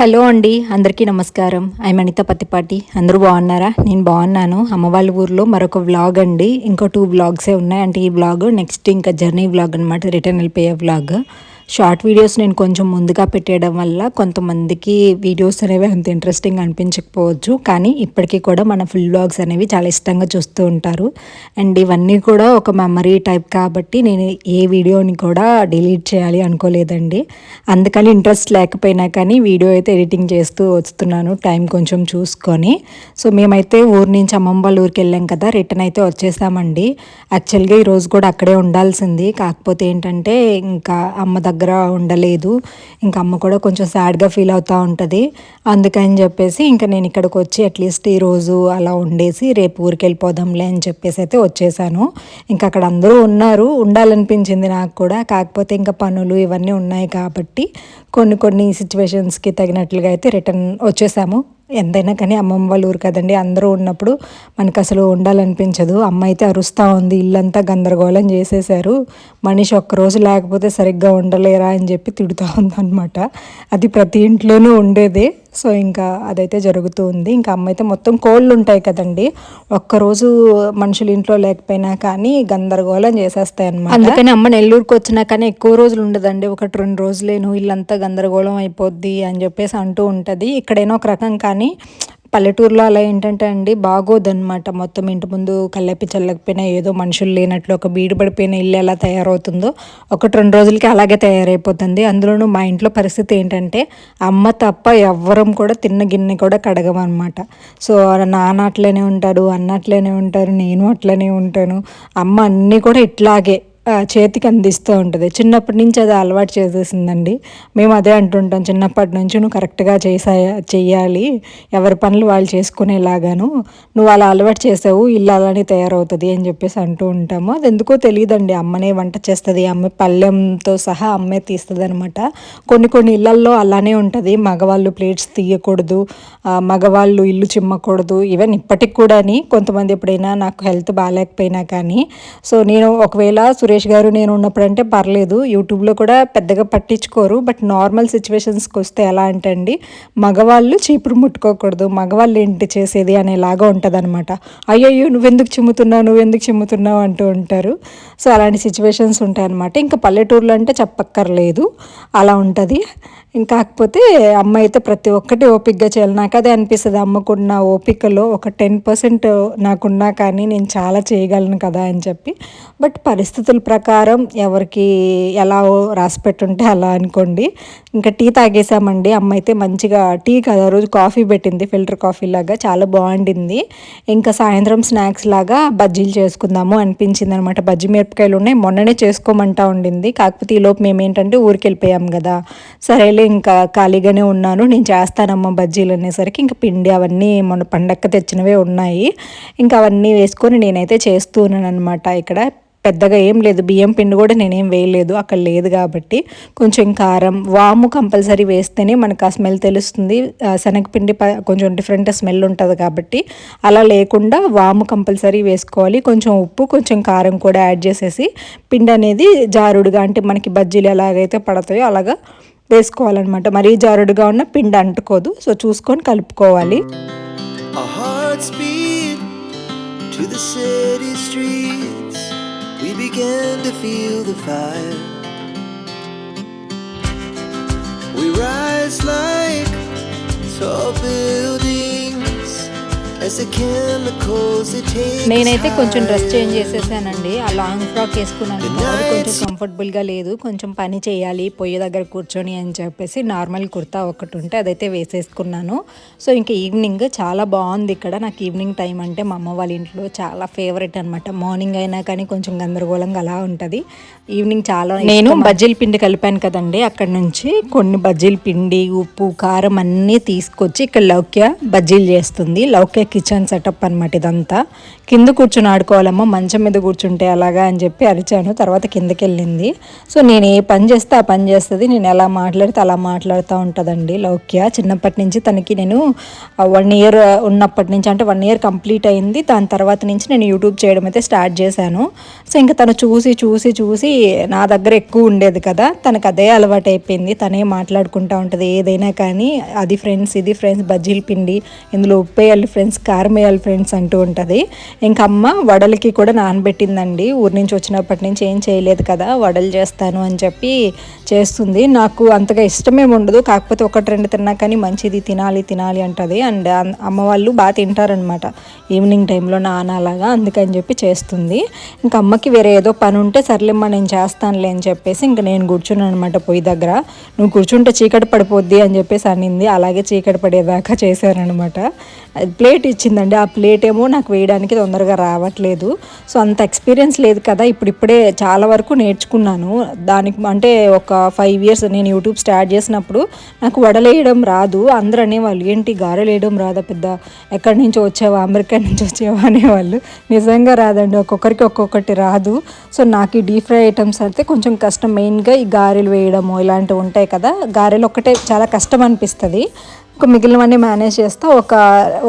Hello అండి అందరికీ నమస్కారం. ఐ అనిత పత్తిపాటి. అందరూ బాగున్నారా? నేను బాగున్నాను. అమ్మవాళ్ళ ఊర్లో మరొక వ్లాగ్ అండి. ఇంకో టూ వ్లాగ్సే ఉన్నాయి. అంటే ఈ వ్లాగ్ నెక్స్ట్ ఇంకా జర్నీ వ్లాగ్ అనమాట రిటర్న్ వెళ్ళిపోయే వ్లాగ్ షార్ట్ వీడియోస్ నేను కొంచెం ముందుగా పెట్టేయడం వల్ల కొంతమందికి వీడియోస్ అనేవి అంత ఇంట్రెస్టింగ్ అనిపించకపోవచ్చు. కానీ ఇప్పటికీ కూడా మన ఫుల్ బ్లాగ్స్ అనేవి చాలా ఇష్టంగా చూస్తూ ఉంటారు. అండ్ ఇవన్నీ కూడా ఒక మెమరీ టైప్ కాబట్టి నేను ఏ వీడియోని కూడా డిలీట్ చేయాలి అనుకోలేదండి. అందుకని ఇంట్రెస్ట్ లేకపోయినా కానీ వీడియో అయితే ఎడిటింగ్ చేస్తూ వస్తున్నాను టైం కొంచెం చూసుకొని. సో మేమైతే ఊరు నుంచి అమ్మమ్మ వాళ్ళ ఊరికి వెళ్ళాం కదా రిటర్న్ అయితే వచ్చేసామండి. యాక్చువల్గా ఈరోజు కూడా అక్కడే ఉండాల్సింది. కాకపోతే ఏంటంటే ఇంకా అమ్మ దగ్గర దగ్గర ఉండలేదు. ఇంకా అమ్మ కూడా కొంచెం సాడ్గా ఫీల్ అవుతూ ఉంటుంది. అందుకని చెప్పేసి ఇంకా నేను ఇక్కడికి వచ్చి అట్లీస్ట్ ఈరోజు అలా ఉండేసి రేపు ఊరికి వెళ్ళిపోదాంలే అని చెప్పేసి అయితే వచ్చేసాను. ఇంకా అక్కడ అందరూ ఉన్నారు. ఉండాలనిపించింది నాకు కూడా. కాకపోతే ఇంకా పనులు ఇవన్నీ ఉన్నాయి కాబట్టి కొన్ని కొన్ని సిచ్యువేషన్స్కి తగినట్లుగా అయితే రిటర్న్ వచ్చేసాము. ఎంతైనా కానీ అమ్మమ్మ వాళ్ళ ఊరు కదండి అందరూ ఉన్నప్పుడు మనకు అసలు ఉండాలనిపించదు. అమ్మ అయితే అరుస్తూ ఉంది ఇల్లంతా గందరగోళం చేసేసారు మనిషి ఒక్కరోజు లేకపోతే సరిగ్గా ఉండలేరా అని చెప్పి తిడుతూ ఉందన్నమాట. అది ప్రతి ఇంట్లోనూ ఉండేదే. సో ఇంకా అదైతే జరుగుతూ ఉంది. ఇంకా అమ్మ అయితే మొత్తం కోళ్ళు ఉంటాయి కదండి. ఒక్కరోజు మనుషులు ఇంట్లో లేకపోయినా కానీ గందరగోళం చేసేస్తాయి అనమాట అందుకని అమ్మ నెల్లూరుకు వచ్చినా కానీ ఎక్కువ రోజులు ఉండదండి. ఒకటి రెండు రోజులేను ఇల్లంతా గందరగోళం అయిపోద్ది అని చెప్పేసి అంటూ ఉంటుంది. ఇక్కడైనా ఒక రకం కానీ పల్లెటూరులో అలా ఏంటంటే అండి బాగోదన్నమాట. మొత్తం ఇంటి ముందు కళ్ళెప్పి చల్లకపోయినా ఏదో మనుషులు లేనట్లు ఒక బీడు పడిపోయిన ఇల్లు ఎలా తయారవుతుందో ఒకటి రెండు రోజులకి అలాగే తయారైపోతుంది. అందులోనూ మా ఇంట్లో పరిస్థితి ఏంటంటే అమ్మ తప్ప ఎవ్వరం కూడా తిన్న గిన్నె కూడా కడగమన్నమాట. సో నాన్న అట్లనే ఉంటాడు అన్న అట్లనే ఉంటారు నేను అట్లనే ఉంటాను. అమ్మ అన్నీ కూడా ఇట్లాగే చేతికి అందిస్తూ ఉంటుంది. చిన్నప్పటి నుంచి అది అలవాటు చేసేసిందండి. మేము అదే అంటుంటాం చిన్నప్పటి నుంచి నువ్వు కరెక్ట్గా చేసా చెయ్యాలి. ఎవరి పనులు వాళ్ళు చేసుకునేలాగాను. నువ్వు అలా అలవాటు చేసావు ఇల్లు అలానే తయారవుతుంది అని చెప్పేసి అంటూ ఉంటాము. అది ఎందుకో తెలియదండి అమ్మనే వంట చేస్తుంది. అమ్మ పళ్ళెంతో సహా అమ్మే తీస్తుంది అనమాట కొన్ని కొన్ని ఇళ్ళల్లో అలానే ఉంటుంది. మగవాళ్ళు ప్లేట్స్ తీయకూడదు మగవాళ్ళు ఇల్లు చిమ్మకూడదు. ఈవెన్ ఇప్పటికి కూడా కొంతమంది ఎప్పుడైనా నాకు హెల్త్ బాగాలేకపోయినా కానీ. సో నేను ఒకవేళ సురేష్ సురేష్ గారు నేను ఉన్నప్పుడంటే పర్లేదు. యూట్యూబ్లో కూడా పెద్దగా పట్టించుకోరు. బట్ నార్మల్ సిచ్యువేషన్స్కి వస్తే ఎలా అంటే అండి మగవాళ్ళు చీపురు ముట్టుకోకూడదు. మగవాళ్ళు ఏంటి చేసేది అనేలాగా ఉంటుంది అనమాట అయ్యయ్యో నువ్వెందుకు చిమ్ముతున్నావు? నువ్వెందుకు చిమ్ముతున్నావు? అంటూ ఉంటారు. సో అలాంటి సిచ్యువేషన్స్ ఉంటాయన్నమాట. ఇంకా పల్లెటూరులో అంటే చెప్పక్కర్లేదు. అలా ఉంటుంది. కాకపోతే అమ్మ అయితే ప్రతి ఒక్కటి ఓపిక్గా చేయాలి. నాకు అదే అనిపిస్తుంది. అమ్మకున్న ఓపికలో ఒక టెన్ పర్సెంట్ నాకున్నా కానీ నేను చాలా చేయగలను కదా అని చెప్పి. బట్ పరిస్థితులు ప్రకారం ఎవరికి ఎలా రాసి పెట్టుంటే అలా అనుకోండి. ఇంకా టీ తాగేసామండి. అమ్మ అయితే మంచిగా టీ కదా రోజు కాఫీ పెట్టింది ఫిల్టర్ కాఫీ లాగా చాలా బాగుండింది. ఇంకా సాయంత్రం స్నాక్స్ లాగా బజ్జీలు చేసుకుందాము అనిపించింది అనమాట బజ్జీ మిరపకాయలు ఉన్నాయి మొన్ననే చేసుకోమంటా ఉండింది. కాకపోతే ఈలోపు మేము ఏంటంటే ఊరికి వెళ్ళిపోయాం కదా. సరేలే ఇంకా ఖాళీగానే ఉన్నాను నేను చేస్తానమ్మ బజ్జీలు అనేసరికి ఇంకా పిండి అవన్నీ మొన్న పండక్క తెచ్చినవే ఉన్నాయి. ఇంకా అవన్నీ వేసుకొని నేనైతే చేస్తూ ఉన్నాను అనమాట ఇక్కడ. పెద్దగా ఏం లేదు. బియ్యం పిండి కూడా నేనేం వేయలేదు. అక్కడ లేదు కాబట్టి కొంచెం కారం వాము కంపల్సరీ వేస్తేనే మనకు ఆ స్మెల్ తెలుస్తుంది. శనగపిండి కొంచెం డిఫరెంట్ స్మెల్ ఉంటుంది కాబట్టి అలా లేకుండా వాము కంపల్సరీ వేసుకోవాలి. కొంచెం ఉప్పు కొంచెం కారం కూడా యాడ్ చేసేసి పిండి అనేది జారుడుగా అంటే మనకి బజ్జీలు ఎలాగైతే పడతాయో అలాగా వేసుకోవాలన్నమాట. మరీ జారుడుగా ఉన్న పిండి అంటుకోదు. సో చూసుకొని కలుపుకోవాలి. To the city streets we began to feel the fire. We rise like tall buildings నేనైతే కొంచెం డ్రెస్ చేంజ్ చేసేసానండి. ఆ లాంగ్ ఫ్రాక్ వేసుకున్నాను అది కొంచెం కంఫర్టబుల్గా లేదు. కొంచెం పని చేయాలి పొయ్యి దగ్గర కూర్చొని అని చెప్పేసి నార్మల్ కుర్తా ఒకటి ఉంటే అదైతే వేసేసుకున్నాను. సో ఇంకా ఈవినింగ్ చాలా బాగుంది ఇక్కడ. నాకు ఈవినింగ్ టైం అంటే మా అమ్మ వాళ్ళ ఇంట్లో చాలా ఫేవరెట్ అనమాట మార్నింగ్ అయినా కానీ కొంచెం గందరగోళంగా అలా ఉంటుంది. ఈవినింగ్ చాలా నేను బజ్జీల పిండి కలిపాను కదండి. అక్కడ నుంచి కొన్ని బజ్జీల పిండి ఉప్పు కారం అన్నీ తీసుకొచ్చి ఇక్కడ లౌక్య బజ్జీలు చేస్తుంది. లౌక్యకి కిచెన్ సెటప్ అనమాట ఇదంతా. కింద కూర్చొని ఆడుకోవాలమ్మా మంచం మీద కూర్చుంటే అలాగా అని చెప్పి అరిచాను తర్వాత కిందకి వెళ్ళింది సో నేను ఏ పని చేస్తే ఆ పని చేస్తుంది నేను ఎలా మాట్లాడితే అలా మాట్లాడుతూ ఉంటుందండి లౌక్య. చిన్నప్పటి నుంచి తనకి నేను వన్ ఇయర్ ఉన్నప్పటి నుంచి అంటే వన్ ఇయర్ కంప్లీట్ అయింది. దాని తర్వాత నుంచి నేను యూట్యూబ్ చేయడం అయితే స్టార్ట్ చేశాను. సో ఇంకా తను చూసి చూసి చూసి నా దగ్గర ఎక్కువ ఉండేది కదా తనకు అదే అలవాటు అయిపోయింది. తనే మాట్లాడుకుంటూ ఉంటుంది ఏదైనా కానీ అది ఫ్రెండ్స్ ఇది ఫ్రెండ్స్ బజ్జీల పిండి ఇందులో ఉప్పు వేయాలి ఫ్రెండ్స్ కారం వేయాలి ఫ్రెండ్స్ అంటూ ఉంటుంది. ఇంకా అమ్మ వడలకి కూడా నానబెట్టిందండి. ఊరి నుంచి వచ్చినప్పటి నుంచి ఏం చేయలేదు కదా వడలు చేస్తాను అని చెప్పి చేస్తుంది. నాకు అంతగా ఇష్టమేమి ఉండదు. కాకపోతే ఒకటి రెండు తిన్నా కానీ మంచిది తినాలి తినాలి అంటుంది. అండ్ అమ్మ వాళ్ళు బాగా తింటారనమాట ఈవినింగ్ టైంలో నాన్న అలాగా అందుకని చెప్పి చేస్తుంది. ఇంకా అమ్మకి వేరే ఏదో పని ఉంటే సర్లేమ్మా నేను చేస్తానులే అని చెప్పేసి ఇంకా నేను కూర్చున్నాను అనమాట పొయ్యి దగ్గర. నువ్వు కూర్చుంటే చీకటి పడిపోద్ది అని చెప్పేసి అనింది. అలాగే చీకటి పడేదాకా చేశారనమాట ప్లేట్ ఇచ్చిందండి. ఆ ప్లేట్ ఏమో నాకు వేయడానికి తొందరగా రావట్లేదు. సో అంత ఎక్స్పీరియన్స్ లేదు కదా. ఇప్పుడిప్పుడే చాలా వరకు నేర్చుకున్నాను. దానికి అంటే ఒక ఫైవ్ ఇయర్స్ నేను యూట్యూబ్ స్టార్ట్ చేసినప్పుడు నాకు వడలేయడం రాదు. అందరూ అనేవాళ్ళు ఏంటి గారెలు వేయడం రాదా పెద్ద? ఎక్కడి నుంచి వచ్చావా? అమెరికా నుంచి వచ్చావా? అనేవాళ్ళు. నిజంగా రాదండి. ఒక్కొక్కరికి ఒక్కొక్కటి రాదు. సో నాకు ఈ డీప్ ఫ్రై ఐటమ్స్ అయితే కొంచెం కష్టం. మెయిన్గా ఈ గారెలు వేయడము ఇలాంటివి ఉంటాయి కదా. గారెలు ఒక్కటే చాలా కష్టం అనిపిస్తుంది. మిగిలినవన్నీ మేనేజ్ చేస్తా ఒక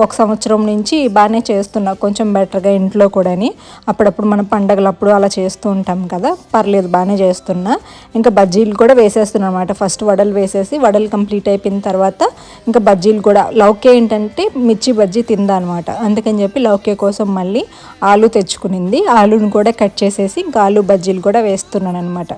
ఒక సంవత్సరం నుంచి బాగానే చేస్తున్నా కొంచెం బెటర్గా ఇంట్లో కూడాని. అప్పుడప్పుడు మనం పండగలప్పుడు అలా చేస్తూ ఉంటాం కదా పర్లేదు బాగానే చేస్తున్నా. ఇంకా బజ్జీలు కూడా వేసేస్తున్నా అనమాట ఫస్ట్ వడలు వేసేసి వడలు కంప్లీట్ అయిపోయిన తర్వాత ఇంకా బజ్జీలు కూడా లౌకే ఏంటంటే మిర్చి బజ్జీ తిందా అనమాట అందుకని చెప్పి లౌకే కోసం మళ్ళీ ఆలు తెచ్చుకునింది. ఆలును కూడా కట్ చేసేసి ఇంకా ఆలు బజ్జీలు కూడా వేస్తున్నాను అనమాట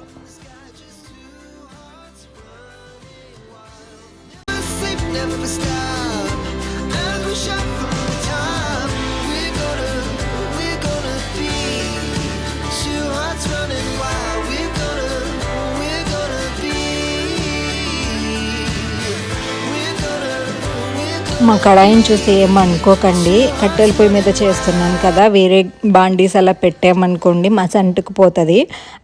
మా కడాయిని చూసి ఏమనుకోకండి కట్టెల పొయ్యి మీద చేస్తున్నాను కదా వేరే బాండీస్ అలా పెట్టామనుకోండి మస అంటుకుపోతుంది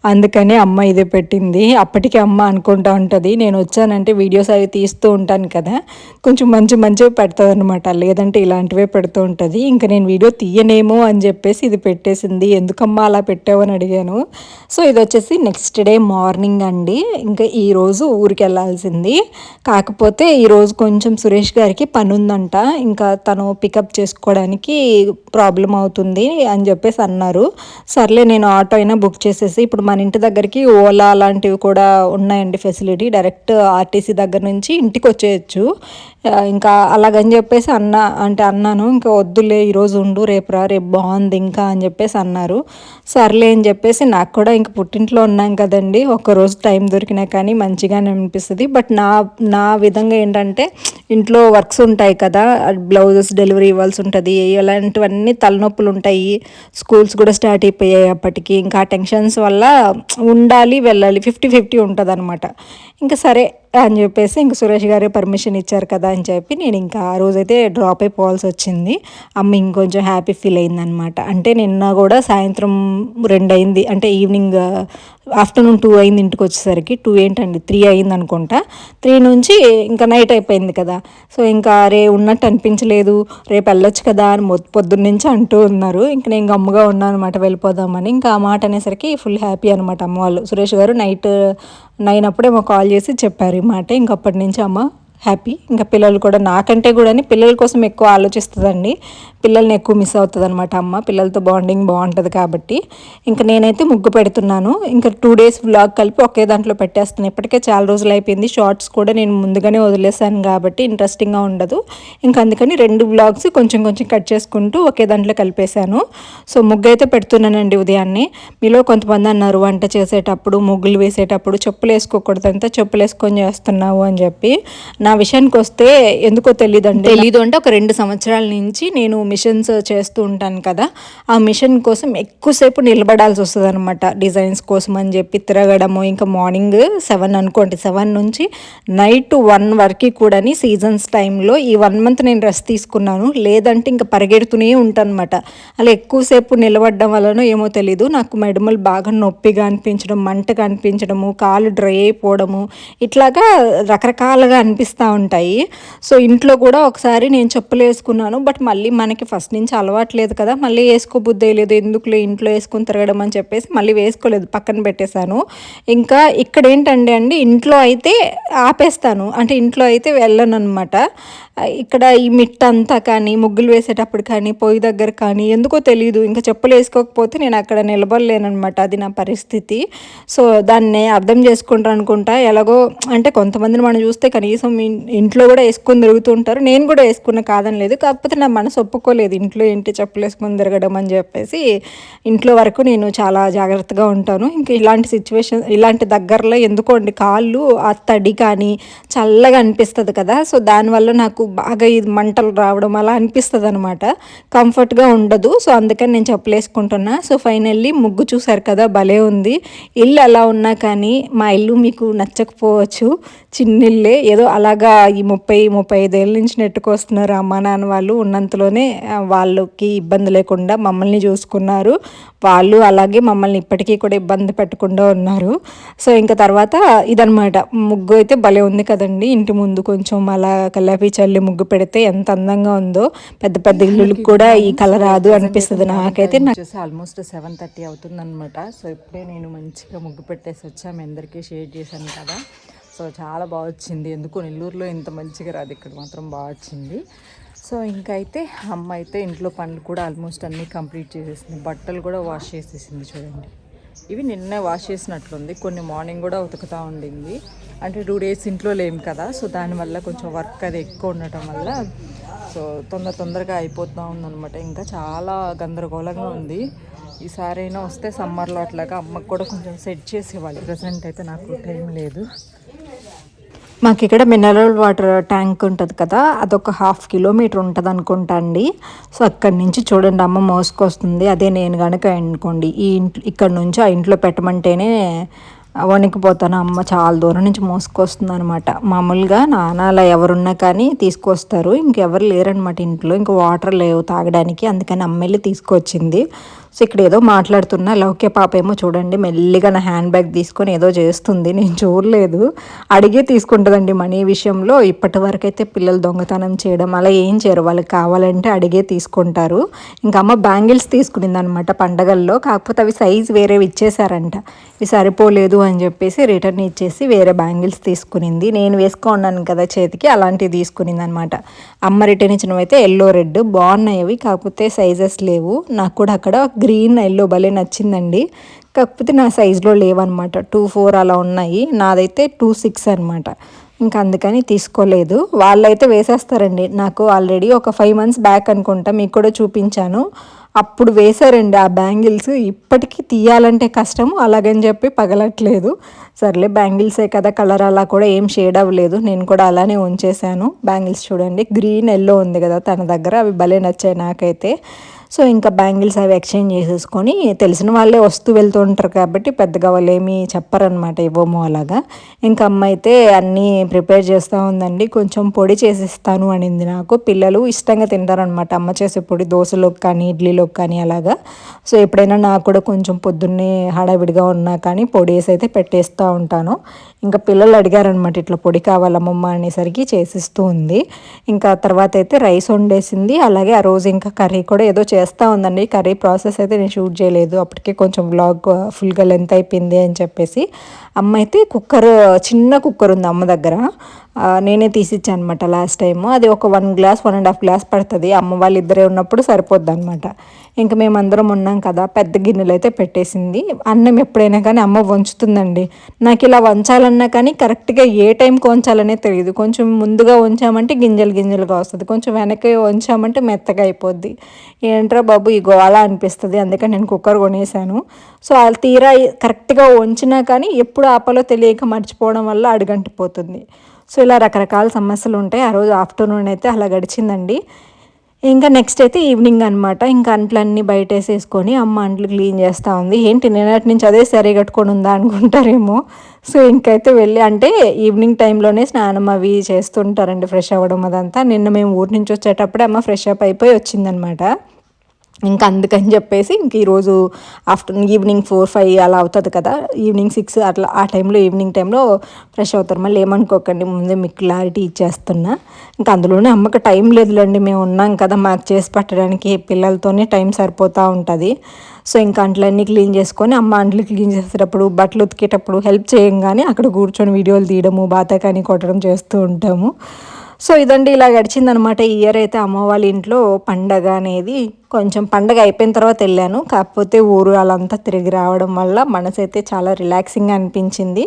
అందుకని అమ్మ ఇదే పెట్టింది. అప్పటికే అమ్మ అనుకుంటా ఉంటుంది నేను వచ్చానంటే వీడియోస్ అవి తీస్తూ ఉంటాను కదా కొంచెం మంచి మంచివి పెడుతుంది అనమాట లేదంటే ఇలాంటివే పెడుతూ ఉంటుంది. ఇంకా నేను వీడియో తీయనేమో అని చెప్పేసి ఇది పెట్టేసింది. ఎందుకమ్మా అలా పెట్టావు అని అడిగాను. సో ఇది వచ్చేసి నెక్స్ట్ డే మార్నింగ్ అండి. ఇంకా ఈరోజు ఊరికి వెళ్ళాల్సింది. కాకపోతే ఈరోజు కొంచెం సురేష్ గారికి పని ఉందంట. ఇంకా తను పికప్ చేసుకోవడానికి ప్రాబ్లం అవుతుంది అని చెప్పేసి అన్నారు. సర్లే నేను ఆటో అయినా బుక్ చేసేసి ఇప్పుడు మన ఇంటి దగ్గరికి ఓలా లాంటివి కూడా ఉన్నాయండి ఫెసిలిటీ డైరెక్ట్ ఆర్టీసీ దగ్గర నుంచి ఇంటికి వచ్చేయచ్చు. ఇంకా అలాగని చెప్పేసి అన్న అంటే అన్నాను ఇంకా వద్దులే ఈరోజు ఉండు రేపు రా రేపు బాగుంది ఇంకా అని చెప్పేసి అన్నారు. సర్లే అని చెప్పేసి నాకు కూడా ఇంక పుట్టింట్లో ఉన్నాం కదండి. ఒకరోజు టైం దొరికినా కానీ మంచిగానే అనిపిస్తుంది. బట్ నా నా విధంగా ఏంటంటే ఇంట్లో వర్క్స్ ఉంటాయి కదా. బ్లౌజెస్ డెలివరీ ఇవ్వాల్సి ఉంటుంది. ఇలాంటివన్నీ తలనొప్పులు ఉంటాయి. స్కూల్స్ కూడా స్టార్ట్ అయిపోయాయి అప్పటికి. ఇంకా టెన్షన్స్ వల్ల ఉండాలి వెళ్ళాలి. ఫిఫ్టీ ఫిఫ్టీ ఉంటుంది అనమాట ఇంకా సరే అని చెప్పేసి ఇంక సురేష్ గారే పర్మిషన్ ఇచ్చారు కదా అని చెప్పి నేను ఇంకా ఆ రోజైతే డ్రాప్ అయిపోవాల్సి వచ్చింది. అమ్మ ఇంకొంచెం హ్యాపీ ఫీల్ అయిందనమాట అంటే నిన్న కూడా సాయంత్రం రెండు అయింది అంటే ఈవినింగ్ ఆఫ్టర్నూన్ టూ అయింది ఇంటికి వచ్చేసరికి. టూ ఏంటండి? త్రీ అయింది అనుకుంటా. త్రీ నుంచి ఇంకా నైట్ అయిపోయింది కదా. సో ఇంకా రే ఉన్నట్టు అనిపించలేదు. రేపు వెళ్ళొచ్చు కదా అని పొద్దున్న నుంచి అంటూ ఉన్నారు. ఇంకా నేను గమ్ముగా ఉన్నాను అనమాట వెళ్ళిపోదామని. ఇంకా ఆ మాట అనేసరికి ఫుల్ హ్యాపీ అనమాట అమ్మ వాళ్ళు. సురేష్ గారు నైట్ నైన్ అప్పుడేమో కాల్ చేసి చెప్పారు ఈ మాట. ఇంకప్పటి నుంచి అమ్మ హ్యాపీ. ఇంకా పిల్లలు కూడా నాకంటే కూడా పిల్లల కోసం ఎక్కువ ఆలోచిస్తుందండి. పిల్లల్ని ఎక్కువ మిస్ అవుతుంది అనమాట అమ్మ. పిల్లలతో బాండింగ్ బాగుంటుంది కాబట్టి. ఇంకా నేనైతే ముగ్గు పెడుతున్నాను. ఇంకా టూ డేస్ వ్లాగ్ కలిపి ఒకే దాంట్లో పెట్టేస్తాను ఇప్పటికే చాలా రోజులు అయిపోయింది. షార్ట్స్ కూడా నేను ముందుగానే వదిలేసాను కాబట్టి ఇంట్రెస్టింగ్గా ఉండదు. ఇంకా అందుకని రెండు వ్లాగ్స్ కొంచెం కొంచెం కట్ చేసుకుంటూ ఒకే దాంట్లో కలిపేశాను. సో ముగ్గు అయితే పెడుతున్నానండి ఉదయాన్నే. మీలో కొంతమంది అన్నారు వంట చేసేటప్పుడు ముగ్గులు వేసేటప్పుడు చెప్పులు వేసుకోకూడదంతా చెప్పులు వేసుకొని చేస్తున్నావు అని చెప్పి. నా విషయానికి వస్తే ఎందుకో తెలియదండి తెలీదు అంటే ఒక రెండు సంవత్సరాల నుంచి నేను మిషన్స్ చేస్తూ ఉంటాను కదా ఆ మిషన్ కోసం ఎక్కువసేపు నిలబడాల్సి వస్తుంది అనమాట డిజైన్స్ కోసం అని చెప్పి తిరగడము ఇంకా మార్నింగ్ సెవెన్ అనుకోండి సెవెన్ నుంచి నైట్ వన్ వరకు కూడా సీజన్స్ టైంలో ఈ వన్ మంత్ నేను రెస్ట్ తీసుకున్నాను. లేదంటే ఇంకా పరిగెడుతూనే ఉంటాను అనమాట అలా ఎక్కువసేపు నిలబడడం వలన ఏమో తెలీదు. నాకు మెడమలు బాగా నొప్పిగా అనిపించడం మంటగా అనిపించడము కాలు డ్రై అయిపోవడము ఇట్లాగా రకరకాలుగా అనిపిస్తూ ఉంటాయి. సో ఇంట్లో కూడా ఒకసారి నేను చెప్పులు వేసుకున్నాను బట్ మళ్ళీ మనకి మనకి ఫస్ట్ నుంచి అలవాట్లేదు కదా మళ్ళీ వేసుకోబుద్దే లేదు ఎందుకులే ఇంట్లో వేసుకుని తిరగడం అని చెప్పేసి మళ్ళీ వేసుకోలేదు పక్కన పెట్టేశాను. ఇంకా ఇక్కడ ఏంటండి అండి ఇంట్లో అయితే ఆపేస్తాను అంటే ఇంట్లో అయితే వెళ్ళను అనమాట ఇక్కడ ఈ మిట్ట అంతా కానీ ముగ్గులు వేసేటప్పుడు కానీ పొయ్యి దగ్గర కానీ ఎందుకో తెలియదు ఇంకా చెప్పులు వేసుకోకపోతే నేను అక్కడ నిలబడలేనమాట అది నా పరిస్థితి. సో దాన్ని అర్థం చేసుకుంటారు అనుకుంటా ఎలాగో అంటే కొంతమందిని మనం చూస్తే కనీసం ఇంట్లో కూడా వేసుకొని తిరుగుతుంటారు నేను కూడా వేసుకున్న కాదని లేదు. కాకపోతే నా మనసు ఒప్పుకోలేదు. ఇంట్లో ఏంటి చెప్పులు వేసుకొని తిరగడం అని చెప్పేసి ఇంట్లో వరకు నేను చాలా జాగ్రత్తగా ఉంటాను. ఇంకా ఇలాంటి సిచ్యువేషన్ ఇలాంటి దగ్గరలో ఎందుకోండి? కాళ్ళు ఆ తడి కానీ చల్లగా అనిపిస్తుంది కదా. సో దానివల్ల నాకు బాగా ఇది మంటలు రావడం అలా అనిపిస్తుంది అనమాట కంఫర్ట్గా ఉండదు. సో అందుకని నేను చెప్పలేసుకుంటున్నా సో ఫైనల్లీ ముగ్గు చూసారు కదా భలే ఉంది. ఇల్లు అలా ఉన్నా కానీ మా ఇల్లు మీకు నచ్చకపోవచ్చు. చిన్నిల్లే ఏదో అలాగా ఈ ముప్పై ముప్పై ఐదేళ్ళ నుంచి నెట్టుకొస్తున్నారు అమ్మ నాన్న వాళ్ళు ఉన్నంతలోనే వాళ్ళకి ఇబ్బంది లేకుండా మమ్మల్ని చూసుకున్నారు. వాళ్ళు అలాగే మమ్మల్ని ఇప్పటికీ కూడా ఇబ్బంది పెట్టకుండా ఉన్నారు. సో ఇంకా తర్వాత ఇదనమాట ముగ్గు అయితే భలే ఉంది కదండి. ఇంటి ముందు కొంచెం అలా కల్లాపి చల్లి ముగ్గు పెడితే ఎంత అందంగా ఉందో పెద్ద పెద్ద ఇల్లులకు కూడా ఈ కలర్ రాదు అనిపిస్తుంది నాకైతే. నాకు ఆల్మోస్ట్ సెవెన్ థర్టీ అవుతుంది అనమాట సో ఇప్పుడే నేను మంచిగా ముగ్గు పెట్టేసి వచ్చా. మీ అందరికీ షేర్ చేశాను కదా. సో చాలా బాగా వచ్చింది. ఎందుకు? నెల్లూరులో ఇంత మంచిగా రాదు. ఇక్కడ మాత్రం బాగా వచ్చింది. సో ఇంకైతే అమ్మ అయితే ఇంట్లో పనులు కూడా ఆల్మోస్ట్ అన్నీ కంప్లీట్ చేసేసింది. బట్టలు కూడా వాష్ చేసేసింది చూడండి. ఇవి నిన్నే వాష్ చేసినట్లుంది. కొన్ని మార్నింగ్ కూడా ఉతుకుతూ ఉండింది. అంటే టూ డేస్ ఇంట్లో లేము కదా సో దానివల్ల కొంచెం వర్క్ అది ఎక్కువ ఉండటం వల్ల సో తొందర తొందరగా అయిపోతూ ఉందనమాట ఇంకా చాలా గందరగోళంగా ఉంది. ఈసారైనా వస్తే సమ్మర్లో అట్లాగా అమ్మకు కూడా కొంచెం సెట్ చేసేవాళ్ళు. ప్రజెంట్ అయితే నాకు టైం లేదు. మాకు ఇక్కడ మినరల్ వాటర్ ట్యాంక్ ఉంటుంది కదా అదొక హాఫ్ కిలోమీటర్ ఉంటుంది అనుకుంటా అండి. సో అక్కడి నుంచి చూడండి అమ్మ మోసుకొస్తుంది. అదే నేను కనుక అనుకోండి ఈ ఇంట్లో ఇక్కడ నుంచి ఆ ఇంట్లో పెట్టమంటేనే వణికిపోతాను. అమ్మ చాలా దూరం నుంచి మోసుకొస్తుంది అనమాట మామూలుగా నాన్నలా ఎవరున్నా కానీ తీసుకొస్తారు. ఇంకెవరు లేరనమాట ఇంట్లో. ఇంకా వాటర్ లేవు తాగడానికి. అందుకని అమ్మ వెళ్ళి తీసుకొచ్చింది. సో ఇక్కడ ఏదో మాట్లాడుతున్న లౌక్య పాప ఏమో చూడండి మెల్లిగా నా హ్యాండ్ బ్యాగ్ తీసుకొని ఏదో చేస్తుంది నేను చూడలేదు. అడిగే తీసుకుంటుందండి మనీ విషయంలో. ఇప్పటి వరకైతే పిల్లలు దొంగతనం చేయడం అలా ఏం చేయరు. వాళ్ళకి కావాలంటే అడిగే తీసుకుంటారు. ఇంకా అమ్మ బ్యాంగిల్స్ తీసుకునింది అనమాట పండగల్లో. కాకపోతే అవి సైజ్ వేరేవి ఇచ్చేసారంట ఇవి సరిపోలేదు అని చెప్పేసి రిటర్న్ ఇచ్చేసి వేరే బ్యాంగిల్స్ తీసుకునింది. నేను వేసుకున్నాను కదా చేతికి అలాంటివి తీసుకునింది అనమాట అమ్మ రిటర్న్ ఇచ్చినవి అయితే ఎల్లో రెడ్ బాగున్నాయి అవి. కాకపోతే సైజెస్ లేవు. నాకు కూడా అక్కడ గ్రీన్ ఎల్లో భలే నచ్చిందండి. కాకపోతే నా సైజులో లేవన్నమాట. టూ ఫోర్ అలా ఉన్నాయి. నాదైతే టూ సిక్స్ అనమాట ఇంకా అందుకని తీసుకోలేదు. వాళ్ళైతే వేసేస్తారండి. నాకు ఆల్రెడీ ఒక ఫైవ్ మంత్స్ బ్యాక్ అనుకుంటా మీకు కూడా చూపించాను. అప్పుడు వేశారండి ఆ బ్యాంగిల్స్ ఇప్పటికీ తీయాలంటే కష్టము. అలాగని చెప్పి పగలట్లేదు. సర్లే బ్యాంగిల్సే కదా కలర్ అలా కూడా ఏం షేడ్ అవ్వలేదు. నేను కూడా అలానే ఉంచేశాను. బ్యాంగిల్స్ చూడండి. గ్రీన్ ఎల్లో ఉంది కదా తన దగ్గర. అవి భలే నచ్చాయి నాకైతే. సో ఇంకా బ్యాంగిల్స్ అవి ఎక్స్చేంజ్ చేసేసుకొని తెలిసిన వాళ్ళే వస్తూ వెళ్తూ ఉంటారు కాబట్టి పెద్దగా వాళ్ళు ఏమీ చెప్పరనమాట ఇవ్వము అలాగా. ఇంకా అమ్మ అయితే అన్నీ ప్రిపేర్ చేస్తూ ఉందండి. కొంచెం పొడి చేసిస్తాను అనింది నాకు. పిల్లలు ఇష్టంగా తింటారనమాట అమ్మ చేసే పొడి దోశలోకి కానీ ఇడ్లీలోకి కానీ అలాగా. సో ఎప్పుడైనా నాకు కూడా కొంచెం పొద్దున్నే హడావిడిగా ఉన్నా కానీ పొడి వేసి అయితే పెట్టేస్తూ ఉంటాను. ఇంకా పిల్లలు అడిగారనమాట ఇట్లా పొడి కావాలమ్మమ్మ అనేసరికి చేసిస్తూ ఉంది. ఇంకా తర్వాత అయితే రైస్ వండేసింది. అలాగే ఆ రోజు ఇంకా కర్రీ కూడా ఏదో చేస్తూ ఉందండి. కర్రీ ప్రాసెస్ అయితే నేను షూట్ చేయలేదు. అప్పటికే కొంచెం బ్లాగ్ ఫుల్గా లెంత్ అయిపోయింది అని చెప్పేసి. అమ్మ అయితే కుక్కర్ చిన్న కుక్కర్ ఉంది అమ్మ దగ్గర. నేనే తీసిచ్చాను అనమాట లాస్ట్ టైం అది ఒక one glass one and half glass పడుతుంది. అమ్మ వాళ్ళు ఇద్దరే ఉన్నప్పుడు సరిపోద్ది అనమాట ఇంకా మేమందరం ఉన్నాం కదా పెద్ద గిన్నెలు అయితే పెట్టేసింది. అన్నం ఎప్పుడైనా కానీ అమ్మ వంచుతుందండి. నాకు ఇలా వంచాలన్నా కానీ కరెక్ట్గా ఏ టైంకి వంచాలనే తెలియదు. కొంచెం ముందుగా వంచామంటే గింజలు గింజలుగా వస్తుంది. కొంచెం వెనక వంచామంటే మెత్తగా అయిపోద్ది. ఏంట్రా బాబు ఈ గోళ అనిపిస్తుంది. అందుకని నేను కుక్కర్ కొనేసాను. సో అది తీరా కరెక్ట్గా వంచినా కానీ ఎప్పుడు ఆపాలో తెలియక మర్చిపోవడం వల్ల అడుగంటిపోతుంది. సో ఇలా రకరకాల సమస్యలు ఉంటాయి ఆ రోజు ఆఫ్టర్నూన్ అయితే అలా గడిచిందండి. ఇంకా నెక్స్ట్ అయితే ఈవినింగ్ అనమాట ఇంకా అంట్లన్నీ బయట వేసేసుకొని అమ్మ అంట్లు క్లీన్ చేస్తూ ఉంది. ఏంటి నిన్నటి నుంచి అదే సరే కట్టుకొని ఉందా అనుకుంటారేమో. సో ఇంకైతే వెళ్ళి అంటే ఈవినింగ్ టైంలోనే స్నానం అవి చేస్తుంటారండి ఫ్రెష్ అవ్వడం అదంతా. నిన్న మేము ఊరి నుంచి వచ్చేటప్పుడే అమ్మ ఫ్రెష్ అప్ అయిపోయి వచ్చిందనమాట ఇంకా అందుకని చెప్పేసి ఇంక ఈరోజు ఆఫ్టర్నూన్ ఈవినింగ్ ఫోర్ ఫైవ్ అలా అవుతుంది కదా. ఈవినింగ్ సిక్స్ అట్లా ఆ టైంలో ఈవినింగ్ టైంలో ఫ్రెష్ అవుతారు. మళ్ళీ ఏమనుకోకండి ముందే మీకు క్లారిటీ ఇచ్చేస్తున్నా. ఇంకా అందులోనే అమ్మకి టైం లేదులేండి మేము ఉన్నాం కదా మాకు చేసి పెట్టడానికి పిల్లలతోనే టైం సరిపోతూ ఉంటుంది. సో ఇంకా అంట్లన్నీ క్లీన్ చేసుకొని అమ్మ అంట్లు క్లీన్ చేసేటప్పుడు బట్టలు ఉతికేటప్పుడు హెల్ప్ చేయంగానే అక్కడ కూర్చొని వీడియోలు తీయడము బాతకాని కొట్టడం చేస్తూ ఉంటాము. సో ఇదండి ఇలా గడిచిందనమాట ఈ ఇయర్ అయితే అమ్మ వాళ్ళ ఇంట్లో పండగ అనేది. కొంచెం పండగ అయిపోయిన తర్వాత వెళ్ళాను. కాకపోతే ఊరు వాళ్ళంతా తిరిగి రావడం వల్ల మనసు అయితే చాలా రిలాక్సింగ్ అనిపించింది.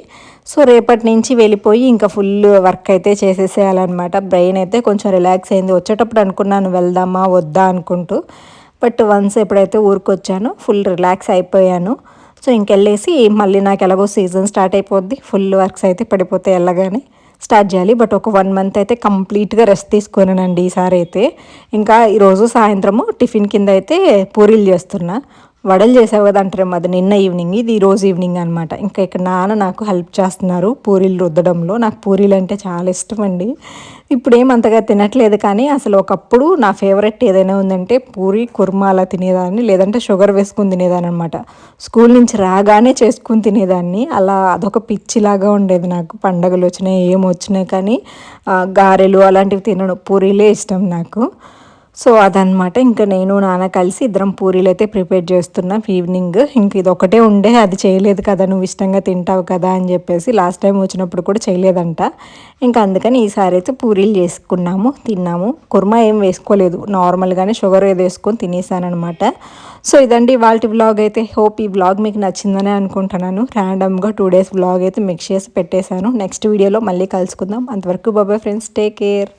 సో రేపటి నుంచి వెళ్ళిపోయి ఇంకా ఫుల్ వర్క్ అయితే చేసేసేయాలన్నమాట. బ్రెయిన్ అయితే కొంచెం రిలాక్స్ అయింది. వచ్చేటప్పుడు అనుకున్నాను వెళ్దామా వద్దా అనుకుంటూ. బట్ వన్స్ ఎప్పుడైతే ఊరికి వచ్చానో ఫుల్ రిలాక్స్ అయిపోయాను. సో ఇంకెళ్ళేసి మళ్ళీ నాకు ఎలాగో సీజన్ స్టార్ట్ అయిపోద్ది. ఫుల్ వర్క్స్ అయితే పడిపోతాయి వెళ్ళగానే స్టార్ట్ చేయాలి. బట్ ఒక వన్ మంత్ అయితే కంప్లీట్గా రెస్ట్ తీసుకున్నానండి ఈసారి అయితే. ఇంకా ఈరోజు సాయంత్రము టిఫిన్ కింద అయితే పూరీలు చేస్తున్నా. వడలు చేసావు కదా అంటారేమో అది నిన్న ఈవినింగ్ ఇది రోజు ఈవినింగ్ అనమాట ఇంకా ఇక్కడ నాన్న నాకు హెల్ప్ చేస్తున్నారు పూరీలు రుద్దడంలో. నాకు పూరీలు అంటే చాలా ఇష్టం అండి ఇప్పుడు ఏమంతగా తినట్లేదు కానీ అసలు ఒకప్పుడు నా ఫేవరెట్ ఏదైనా ఉందంటే పూరి కుర్మా అలా తినేదాన్ని. లేదంటే షుగర్ వేసుకుని తినేదాన్ని అనమాట స్కూల్ నుంచి రాగానే చేసుకుని తినేదాన్ని. అలా అదొక పిచ్చిలాగా ఉండేది నాకు. పండగలు వచ్చినాయి ఏం వచ్చినాయి కానీ గారెలు అలాంటివి తినడం పూరీలే ఇష్టం నాకు. సో అదనమాట ఇంకా నేను నాన్న కలిసి ఇద్దరం పూరీలు అయితే ప్రిపేర్ చేస్తున్నాం. ఈవినింగ్ ఇంక ఇది ఒకటే ఉండే. అది చేయలేదు కదా నువ్వు ఇష్టంగా తింటావు కదా అని చెప్పేసి లాస్ట్ టైం వచ్చినప్పుడు కూడా చేయలేదంట. ఇంకా అందుకని ఈసారి అయితే పూరీలు చేసుకున్నాము తిన్నాము. కుర్మా ఏం వేసుకోలేదు. నార్మల్గానే షుగర్ ఏదో వేసుకొని తినేసానమాట సో ఇదండి వాళ్ళ బ్లాగ్ అయితే. హోప్ ఈ వ్లాగ్ మీకు నచ్చిందనే అనుకుంటున్నాను. ర్యాండమ్గా టూ డేస్ బ్లాగ్ అయితే మిక్స్ చేసి పెట్టేశాను. నెక్స్ట్ వీడియోలో మళ్ళీ కలుసుకుందాం. అంతవరకు బాబాయ్ ఫ్రెండ్స్ టేక్ కేర్